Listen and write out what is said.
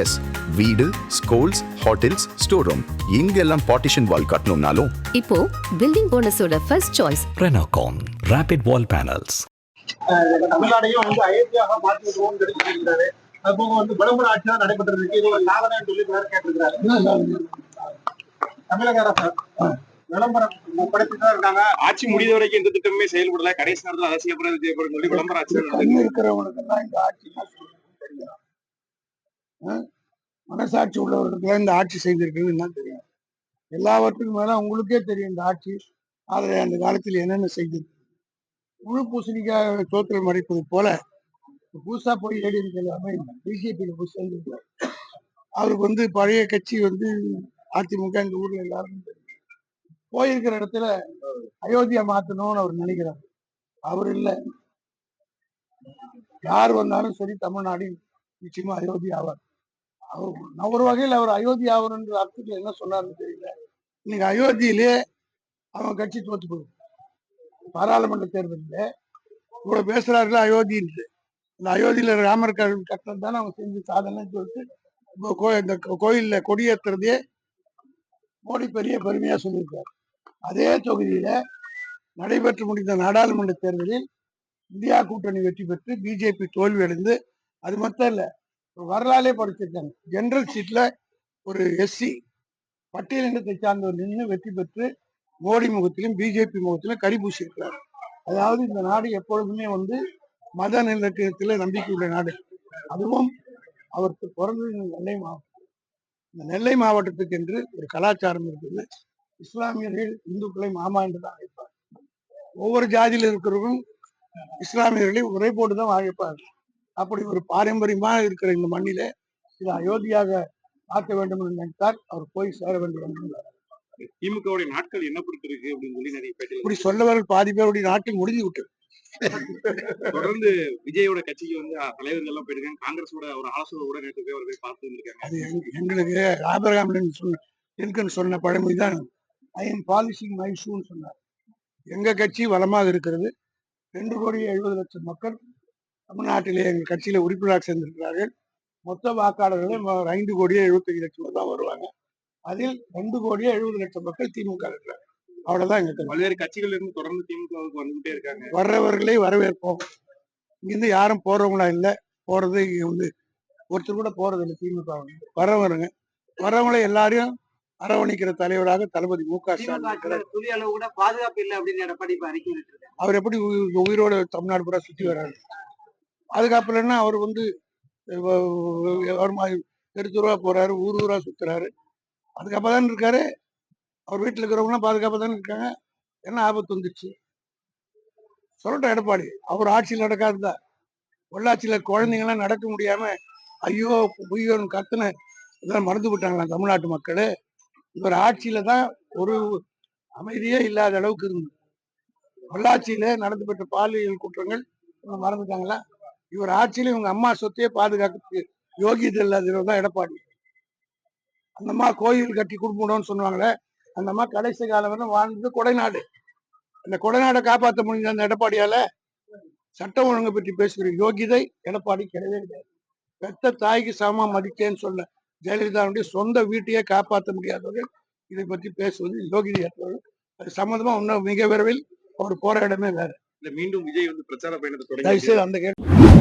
S வீடு schools hotels store room இங்கெல்லாம் partition wall கட்டணும்னாலும். இப்போ building போனஸோட first choice Renocon Rapid Wall Panels. தமிழ்நாடையும் வந்து அயோத்தியாக மாற்றி விடுவோம் தெரிவிச்சிருக்கிறாரு அது போக வந்து விளம்பர ஆட்சி தான் நடைபெற்றிருக்கு இது ஒரு சாதனை சொல்லி வேற கேட்டிருக்கிறாரு. தமிழக அரசு விளம்பரம் படுத்தி தான் இருக்காங்க. ஆட்சி முடிந்த வரைக்கும் எந்த திட்டமுமே செயல்படல. கடைசி நேரத்தில் அதை செய்யப்படுறது செய்யப்படும் சொல்லி விளம்பர ஆட்சி தான் இந்த ஆட்சி? மனசாட்சி உள்ளவர்களுக்கு இந்த ஆட்சி செய்திருக்குன்னு என்ன தெரியும் எல்லாவற்றுக்கும் மேலே உங்களுக்கே தெரியும் இந்த ஆட்சி அதை அந்த காலத்தில் என்னென்ன செய்தது முழு பூசணிக்காக சோத்தில் மறைப்பது போல புதுசாக போய் ஏடிஎம்கே எல்லாமே பிஜேபியில் போய் சேர்ந்துருக்காரு அவருக்கு வந்து பழைய கட்சி வந்து அதிமுக இந்த ஊரில் எல்லாரும் தெரியும். போயிருக்கிற இடத்துல அயோத்தியா மாற்றணும்னு அவர் நினைக்கிறார். அவர் இல்லை. யார் வந்தாலும் சரி தமிழ்நாடு நிச்சயமா அயோத்தி ஆவார். அவர் ஒரு வகையில் அவர் அயோத்தி ஆவர்ன்ற அர்த்தத்தில் என்ன சொன்னார்னு தெரியல. இன்னைக்கு அயோத்தியிலே அவன் கட்சி தோத்து போகுது. பாராளுமன்ற தேர்தலில் இவ்வளோ பேசுகிறார்கள் அயோத்தின்ட்டு இந்த அயோத்தியில் ராமர் கோவில் கட்டணம் தானே அவங்க செஞ்சு சாதனைன்னு சொல்லிட்டு கோ இந்த கோயிலில் கொடியேற்றுறதே மோடி பெரிய பெருமையாக சொல்லியிருக்காரு. அதே தொகுதியில் நடைபெற்று முடிந்த நாடாளுமன்ற தேர்தலில் இந்தியா கூட்டணி வெற்றி பெற்று பிஜேபி தோல்வி அடைந்து அது மட்டும் இல்லை ஒரு வரலாறே படிச்சிருக்காங்க. ஜென்ரல் சீட்ல ஒரு எஸ்சி பட்டியலினத்தை சார்ந்தவர் நின்று வெற்றி பெற்று மோடி முகத்திலும் பிஜேபி முகத்திலும் கரிபூசி இருக்கிறார் அதாவது இந்த நாடு எப்பொழுதுமே வந்து மத நிலக்கத்தில் நம்பிக்கை உள்ள நாடு. அதுவும் அவருக்கு பிறந்தது நெல்லை மாவட்டம். இந்த நெல்லை மாவட்டத்துக்கு என்று ஒரு கலாச்சாரம் இருக்குது. இஸ்லாமியர்கள் இந்துக்களை மாமா என்று தான் அழைப்பார் ஒவ்வொரு ஜாதியில் இருக்கிறவரும் இஸ்லாமியர்களை உரை போட்டுதான் அழைப்பார்கள் அப்படி ஒரு பாரம்பரியமா இருக்கிற இந்த மண்ணிலே இது அயோத்தியாக ஆக்க வேண்டும் என்று நினைத்தார் அவர் போய் சேர வேண்டும் என்று திமுகவுடைய நாட்கள் என்ன பொறுத்திருக்கு அப்படின்னு சொல்லி நிறைய இப்படி சொல்லவர்கள் பாதி பேருடைய நாட்டில் முடிஞ்சு விட்டு தொடர்ந்து விஜயோட கட்சிக்கு வந்து தலைவர்கள் எல்லாம் போயிருக்காங்க. காங்கிரஸோட ஒரு ஆலோசனை கூட நேற்று போய் அவர் போய் பார்த்து வந்திருக்காங்க அது எங்க- எங்களுக்கு லிங்கன் சொன்ன லிங்கன் சொன்ன பழமொழி தான். ஐ எம் பாலிசிங் மை ஷூன்னு சொன்னார். எங்க கட்சி வளமாக இருக்கிறது. ரெண்டு கோடி எழுபது லட்சம் மக்கள் தமிழ்நாட்டிலே எங்கள் கட்சியில உறுப்பினராக சேர்ந்திருக்கிறார்கள். மொத்த வாக்காளர்களே ஐந்து கோடியே எழுபத்தஞ்சு லட்சம் தான் வருவாங்க. அதில் ரெண்டு கோடியே எழுபது லட்சம் மக்கள் திமுக இருக்கிறாங்க அவ்வளவுதான் எங்க. பல்வேறு கட்சிகள் இருந்து தொடர்ந்து திமுகவுக்கு வந்துகிட்டே இருக்காங்க. வர்றவர்களை வரவேற்போம். இங்கிருந்து யாரும் போறவங்களா இல்ல. போறது இங்க வந்து ஒருத்தர் கூட போறது இல்லை திமுக வந்து. வர்றவருங்க வர்றவங்களை எல்லாரையும் அரவணைக்கிற தலைவராக தளபதி மு க ஸ்டாலின் பாதுகாப்பு இல்லை அப்படின்னு எடப்பாடி அவர் எப்படி உயி- உயிரோட தமிழ்நாடு பூரா சுத்தி வர்றாரு? பாதுகாப்புலன்னா அவர் வந்து வ- தெரு தெருவா போறாரு ஊர் ஊரா சுத்துறாரு. அதுக்கப்புறம் தான் இருக்காரு. அவர் வீட்டில் இருக்கிறவங்களாம் பாதுகாப்பா தானே இருக்காங்க. என்ன ஆபத்து வந்துச்சு? சொல்லட்டும் எடப்பாடி. அவர் ஆட்சியில் நடக்காதுதான் பொள்ளாச்சியில குழந்தைங்களாம் நடக்க முடியாம ஐயோ பொய்யோன்னு கத்துன இதெல்லாம் மறந்து விட்டாங்களா தமிழ்நாட்டு மக்கள்? இவர் ஆட்சியில தான் ஒரு அமைதியே இல்லாத அளவுக்கு இருந்தது பொள்ளாச்சியில நடந்து பெற்ற பாலியல் குற்றங்கள் மறந்துட்டாங்களா? இவர் ஆட்சியில இவங்க அம்மா சொத்தையே பாதுகாக்கிறதுக்கு யோகியதை இல்லாதவர் தான் எடப்பாடி. அந்த அம்மா கோயில் கட்டி குடும்பம்னு சொன்னாங்களே அந்த அம்மா கடைசி காலம் வரை வாழ்ந்தது கொடைநாடு. அந்த கொடைநாடை காப்பாற்ற முடிஞ்ச அந்த எடப்பாடியால சட்டம் ஒழுங்கை பற்றி பேசுகிற யோகிதை எடப்பாடி கிடையவே கிடையாது. பெத்த தாய்க்கு சமமா மதிக்கேன்னு சொன்ன ஜெயலலிதாவுடைய சொந்த வீட்டையே காப்பாற்ற முடியாதவர்கள் இதை பற்றி பேசுவது யோகிதை அற்றவர்கள் அது சம்பந்தமா இன்னும் மிக விரைவில் அவர் போற இடமே வேற. இல்ல மீண்டும் விஜய் வந்து பிரச்சார பயணத்தை தொடங்கி அந்த கேள்வி